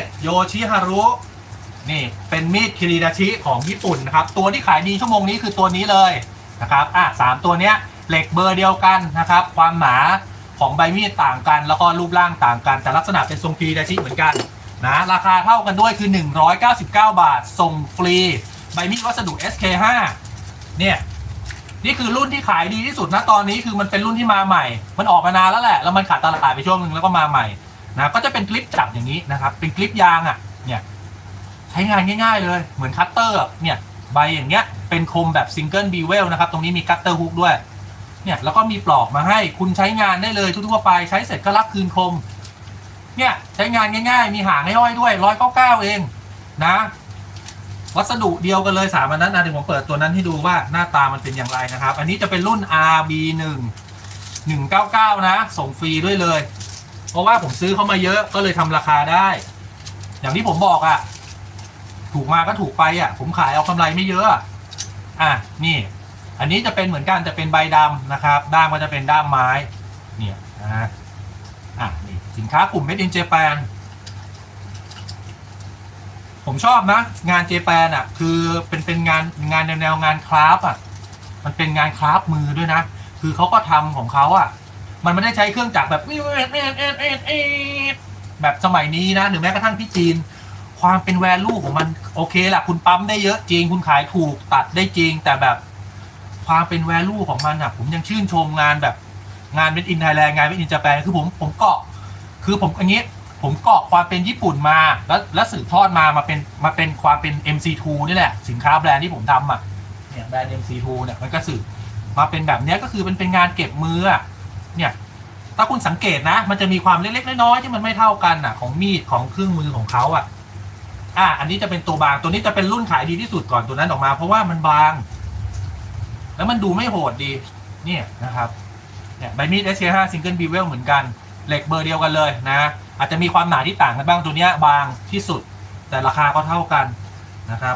ดโยชิฮารุนี่เป็นมีดคิริดาชิของญี่ปุ่นนะครับ ตัวที่ขายดีชั่วโมงนี้คือตัวนี้เลยนะครับอะสามตัวเนี้ยเหล็กเบอร์เดียวกันนะครับ ความหนาของใบมีดต่างกัน แล้วก็รูปร่างต่างกัน แต่ลักษณะเป็นทรงคิริดาชิเหมือนกันนะราคาเท่ากันด้วยคือ 199 บาทส่งฟรี ใบมีดวัสดุ SK5 เนี่ยนี่คือรุ่นที่ขายดีที่สุดนะตอนนี้คือมันเป็นรุ่นที่มาใหม่ มันออกมานานแล้วแหละ แล้วมันขาดตลาดไปช่วงหนึ่งแล้วก็มาใหม่ นะก็จะเป็นคลิปจับอย่างนี้นะครับ เป็นคลิปยางอะเนี่ยใช้งานง่ายๆ เลยเหมือนคัตเตอร์เนี่ยใบอย่างเงี้ยเป็นคมแบบซิงเกิลบีเวลนะครับ ตรงนี้มีคัตเตอร์ฮุกด้วยเนี่ยแล้วก็มีปลอกมาให้คุณใช้งานได้เลยทั่วๆไปใช้เสร็จก็รับคืนคมเนี่ยใช้งานง่ายๆ มีหางให้ห้อยด้วยร้อยเก้าเก้าเองนะ วัสดุเดียวกันเลยสามอันนั้นนะเดี๋ยวผมเปิดตัวนั้นให้ดูว่าหน้าตามันเป็นอย่างไรนะครับ อันนี้จะเป็นรุ่น RB 1 199 นะ ส่งฟรีด้วยเลย เพราะว่าผมซื้อเข้ามาเยอะก็เลยทำราคาได้ อย่างที่ผมบอกอะ่ะ ถูกมาก็ถูกไปอะ่ะ ผมขายเอากำไรไม่เยอะ อะนี่ อันนี้จะเป็นเหมือนกันจะเป็นใบดำนะครับ ด้ามก็จะเป็นด้ามไม้ เนี่ยนะฮะอะนี่สินค้ากลุ่ม Made in Japan ผมชอบนะ งานเจแปนอะ คือเป็นเป็นงานงานแนวแนวงานคราฟอะ มันเป็นงานคราฟมือด้วยนะ คือเขาก็ทำของเขาอะ มันไม่ได้ใช้เครื่องจักรแบบแบบสมัยนี้นะหรือแม้กระทั่งที่จีน ความเป็นแวลูของมันโอเคแหละคุณปั๊มได้เยอะจริง คุณขายถูกตัดได้จริง แต่แบบความเป็นแวลูของมันอะผมยังชื่นชมงานแบบงานเป็นอินไทยแลนด์งานเป็นอินจแปนคือผมผมเกาะคือผมอย่างนี้ผมเกาะความเป็นญี่ปุ่นมาแล้วแล้วสืบทอดมามาเป็นมาเป็นความเป็น MC2 นี่แหละ สินค้าแบรนด์ที่ผมทำอะเนี่ยแบรนด์ MC2 เนี่ยมันก็สืบมาเป็นแบบเนี้ยก็คือเป็นเป็นงานเก็บมืออะ เนี่ย ถ้าคุณสังเกตนะ มันจะมีความเล็กๆน้อยๆที่มันไม่เท่ากันอะ ของมีดของเครื่องมือของเขาอะ อะอันนี้จะเป็นตัวบางตัวนี้จะเป็นรุ่นขายดีที่สุดก่อนตัวนั้นออกมา เพราะว่ามันบาง แล้วมันดูไม่โหดดี เนี่ยนะครับเนี่ยใบมีด SK5 Single Bevel เหมือนกัน เหล็กเบอร์เดียวกันเลยนะ อาจจะมีความหนาที่ต่างกันบ้างตัวเนี้ยบางที่สุด แต่ราคาก็เท่ากันนะครับ